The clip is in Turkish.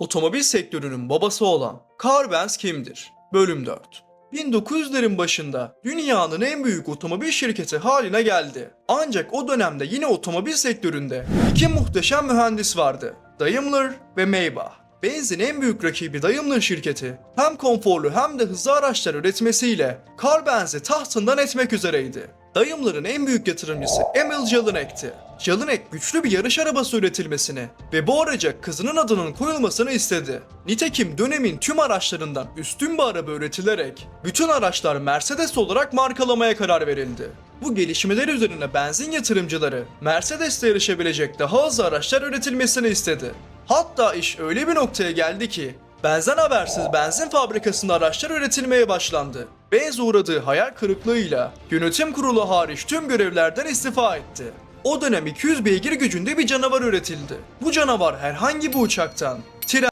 Otomobil sektörünün babası olan Carl Benz kimdir? Bölüm 4 1900'lerin başında dünyanın en büyük otomobil şirketi haline geldi. Ancak o dönemde yine otomobil sektöründe iki muhteşem mühendis vardı. Daimler ve Maybach. Benz'in en büyük rakibi Daimler şirketi hem konforlu hem de hızlı araçlar üretmesiyle Carl Benz'i tahtından etmek üzereydi. Daimler'ın en büyük yatırımcısı Emil Jalinek'ti. Jalinek güçlü bir yarış arabası üretilmesini ve bu araca kızının adının koyulmasını istedi. Nitekim dönemin tüm araçlarından üstün bir araba üretilerek bütün araçlar Mercedes olarak markalamaya karar verildi. Bu gelişmeler üzerine benzin yatırımcıları Mercedes'le yarışabilecek daha hızlı araçlar üretilmesini istedi. Hatta iş öyle bir noktaya geldi ki benzin habersiz benzin fabrikasında araçlar üretilmeye başlandı. Benz uğradığı hayal kırıklığıyla yönetim kurulu hariç tüm görevlerden istifa etti. O dönem 200 beygir gücünde bir canavar üretildi. Bu canavar herhangi bir uçaktan,